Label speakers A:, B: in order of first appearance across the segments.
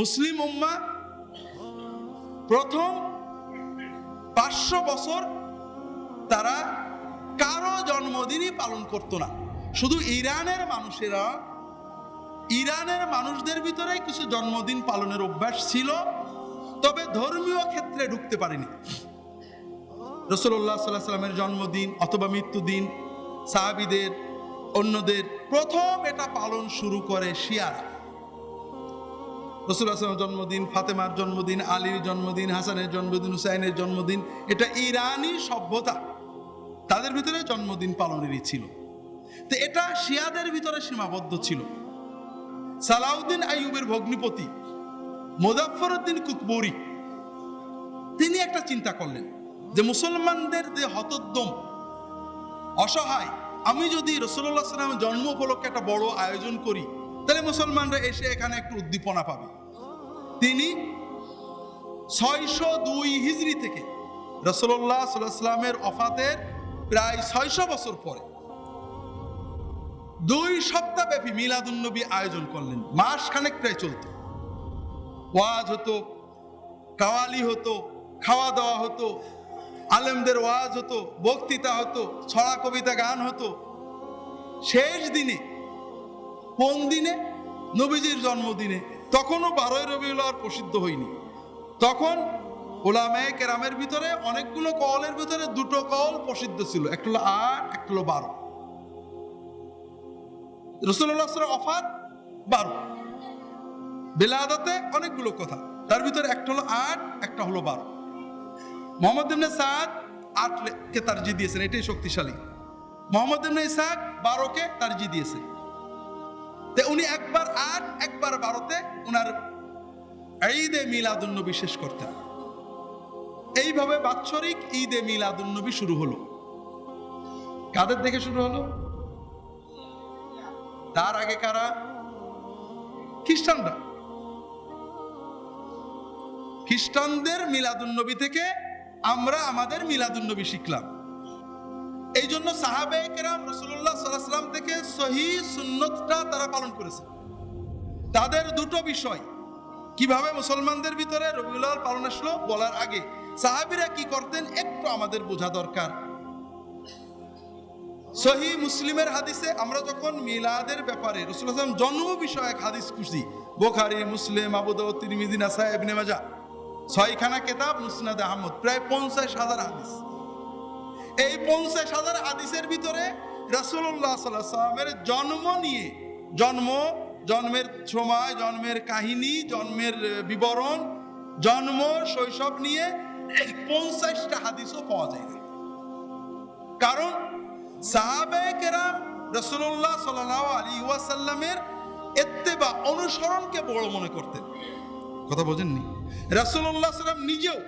A: মুসলিম উম্মা, প্রথম পাঁচশো বছর তারা কারও জন্মদিনই পালন করত না। শুধু ইরানের মানুষেরা, ইরানের মানুষদের ভিতরে কিছু জন্মদিন পালনের অভ্যাস ছিল, তবে ধর্মীয় ক্ষেত্রে ঢুকতে পারেনি। রসুল্লাহ সাল্লাহ সাল্লামের জন্মদিন অথবা মৃত্যুদিন সাহাবিদের, অন্যদের প্রথম এটা পালন শুরু করে শিয়ারা। রসুল্লাহ সাল্লামের জন্মদিন, ফাতেমার জন্মদিন, আলীর জন্মদিন, হাসানের জন্মদিন, হুসাইনের জন্মদিন, এটা ইরানি সভ্যতা। তাদের ভিতরে জন্মদিন পালনেরই ছিল। তো এটা শিয়াদের ভিতরে সীমাবদ্ধ ছিল। সালাউদ্দিন আইয়ুবের ভগ্নিপতি মোজাফরউদ্দিন কুকবরি, তিনি একটা চিন্তা করলেন যে মুসলমানদের যে হতোদ্যম অসহায়, আমি যদি রসুল্লাহ সাল্লামের জন্ম উপলক্ষে একটা বড় আয়োজন করি তাহলে মুসলমানরা এসে এখানে একটু উদ্দীপনা পাবে। তিনি ছয়শো দুই হিজড়ি থেকে রসুল্লাহ সাল্লামের অফাতের প্রায় ছয়শো বছর পরে দুই সপ্তাহ ব্যাপী মিলাদুন্নবী আয়োজন করলেন। মাস খানেক প্রায় চলত। ওয়াজ হতো, কাওয়ালি হতো, খাওয়া দাওয়া হতো, আলেমদের ওয়াজ হতো, বক্তৃতা হতো, ছড়া কবিতা গান হতো। শেষ দিনে কোন দিনে? নবীজির জন্মদিনে। তখনও বারোই রবিউল আর প্রসিদ্ধ হয়নি। তখন ওলামায়ে কেরামের ভিতরে অনেকগুলো কলের ভিতরে দুটো কল প্রসিদ্ধ ছিল। একটা হলো আট একটা হলো বারো। রসুল্লাহ অফাত বারো। বেলাদাতে অনেকগুলো কথা। তার ভিতরে একটা হলো আট, একটা হলো বারো। মোহাম্মদ ইবনে সাদ আটকে তারজি দিয়েছেন। এটাই শক্তিশালী। মোহাম্মদ ইবনে ইসাক বারোকে তারজি দিয়েছেন। উনি একবার আট, একবার বারোতে উনার ঈদে মিলাদুন্নবী শেষ করতেন। এইভাবে বাৎসরিক ঈদে মিলাদুন্নবী শুরু হলো। কাদের দেখে শুরু হলো? তার আগে কারা? খ্রিস্টানরা। খ্রিস্টানদের মিলাদুন্নবী থেকে আমরা আমাদের মিলাদুন্নবী শিখলাম। এই জন্য সাহাবে কেরাম রসুল্লাহ সাল্লাম থেকে সহি সুন্নতটা তারা পালন করেছে। তাদের দুটো বিষয়, কীভাবে মুসলমানদের ভিতরে রবিউল পালন আসলো বলার আগে। সাহাবিরা কি করতেন একটু আমাদের বোঝা দরকার। সহি মুসলিমের হাদিসে আমরা যখন মিলাদের ব্যাপারে রসুল্লাহ জন্ম বিষয়ক হাদিস খুশি বোখারি, মুসলিম আবুদাউ তিরমিজি নাসা ইবনে মাজা ছয়খানা কেতাব, মুসনাদ আহমদ, প্রায় পঞ্চাশ হাজার হাদিস। এই পঞ্চাশ হাজার হাদিসের ভিতরে সাল্লাল্লাহু সাল্লামের জন্ম নিয়ে, জন্ম, জন্মের সময়, জন্মের কাহিনী, জন্মের বিবরণ, জন্ম, শৈশব নিয়ে এই পঞ্চাশটা হাদিসও পাওয়া যায় না। কারণ সাহাবে কেরাম রসুল্লাহ সাল্লাহ আলী ওয়াসাল্লামের এত্তেবা অনুসরণকে বড় মনে করতেন। কথা বোঝেননি? রসুল্লাহ সাল্লাম নিজেও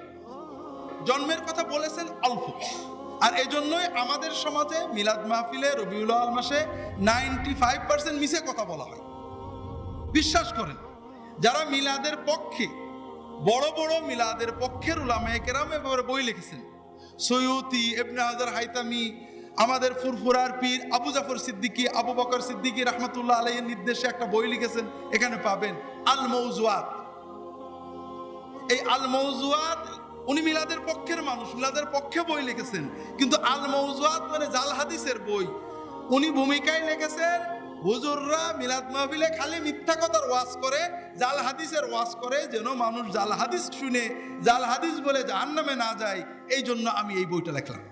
A: জন্মের কথা বলেছেন অল্প। আর এই জন্যই আমাদের সমাজে মিলাদ মাহফিলে রবিউল আল মাসে নাইনটি ফাইভ পার্সেন্ট মিশে কথা বলা হয়। বিশ্বাস করেন, যারা মিলাদের পক্ষে, বড় বড় মিলাদের পক্ষের উলামায়ে কেরাম এবারে বই লিখেছেন। সৈয়তি এবনে হাজার হাইতামি, আমাদের ফুরফুরার পীর আবু জাফর সিদ্দিকী, আবু বকর সিদ্দিকী রহমতুল্লাহ আলাইয়ের নির্দেশে একটা বই লিখেছেন, এখানে পাবেন আল মৌজুয়াত। এই আল মৌজুয়াত উনি মিলাদের পক্ষের মানুষ, মিলাদের পক্ষে বই লিখেছেন। কিন্তু আল মৌজুয়াত মানে জাল হাদিসের বই। উনি ভূমিকায় লিখেছেন, হুজুররা মিলাদ মাহফিলে খালি মিথ্যা কথার ওয়াজ করে, জাল হাদিসের ওয়াজ করে, যেন মানুষ জাল হাদিস শুনে, জাল হাদিস বলে জাহান্নামে না যায় এই জন্য আমি এই বইটা লিখলাম।